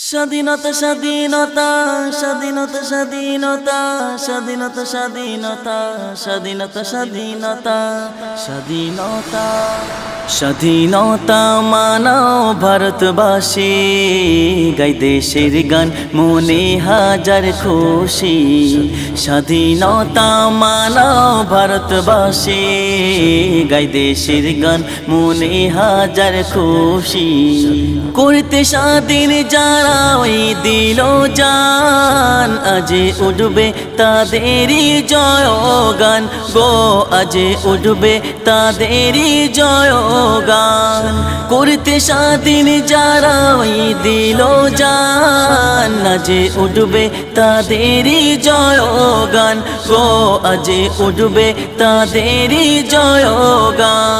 স্বাধীনতা স্বাধীনতা স্বাধীনতা স্বাধীনতা স্বাধীনতা স্বাধীনতা স্বাধীনতা স্বাধীনতা স্বাধীনতা। স্বাধীনতা মানাও ভারতবাসী, গাই দেশের গান, মনে হাজার খুশি। স্বাধীনতা মানাও ভারতবাসী, গাই দেশের গান, মনে হাজার খুশি। করতে স্বাধীন যারা ওই দিল জান আজে উঠবে তাদেরই জয় গান গো, আজে উঠবে তাদেরই জয় গান। করতে স্বাধীন ওই দিল যান আজে উঠবে তাদেরই জয় গান গো, আজে উঠবে তাদেরই জয় গান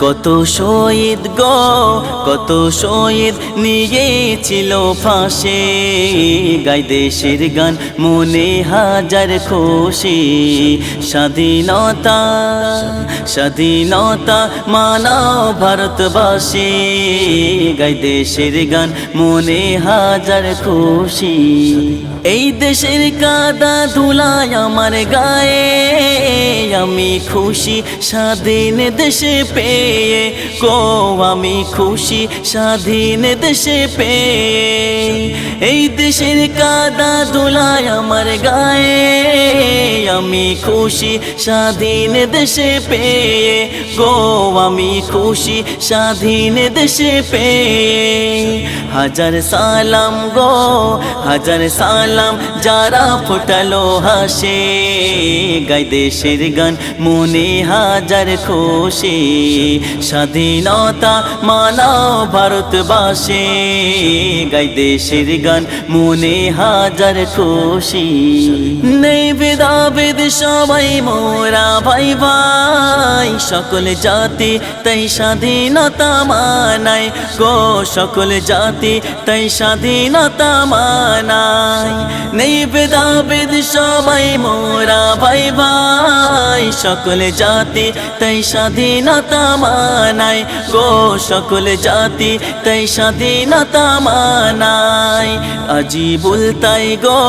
কত শহীদ গ, কত শহীদ নিয়েছিল ফাঁসে। গাই দেশের গান, মনে হাজার খুশি। স্বাধীনতা স্বাধীনতা মানাও ভারতবাসী। গাই দেশের গান, মনে হাজার খুশি। এই দেশের কাদা ধুলায় আমার গায়ে। আমি খুশি, স্বাধীন দেশে পেয়ে গো, আমি খুশি স্বাধীন দেশে পেয়ে। এই দেশের কাদা দোলায় আমার গায়ে, আমি খুশি স্বাধীন দেশে পেয়ে। গো, আমি খুশি স্বাধীন দেশে পেয়ে। হাজার সালাম গো, হাজার সালাম যারা ফোটালো হাসে। গাই দেশের গান, মনে হাজার খুশি। স্বাধীনতা মানাও ভারতবাসী। গাই দেশের গান, মনে হাজার খুশি। নেই বেদাবেদ সবাই মোরা ভাই ভাই সকল জাতি, তাই স্বাধীনতা মানায় গো সকল জাতি, তাই স্বাধীনতা মানায় নেই ভেদাভেদ সবাই মোরা ভাই ভাই। সকল জাতি, তাই স্বাধীনতা মানায় গো সকল জাতি, তাই স্বাধীনতা মানায় আজি বলতাই গো,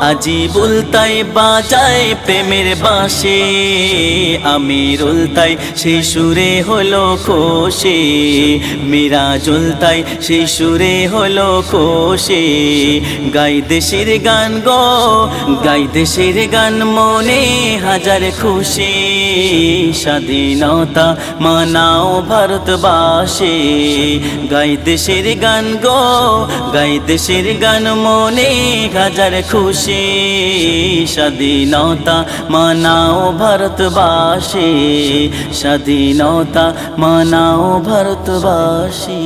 আজি বলতাই বাজায় প্রেমের বাসে আমি রুলতাই সেই সুরে হলো খুশি মীরা জুলতাই সেই সুরে হলো খুশি গাই দেশের গান গো, গাই দেশের গান মনে হাজার খুশি। স্বাধীনতা মানাও ভারতবাসী। গাই দেশের গান গো, গাই দেশের গান মনে হাজার খুশি। স্বাধীনতা মানাও ভারতবাসী। স্বাধীনতা মানাও ভারতবাসী।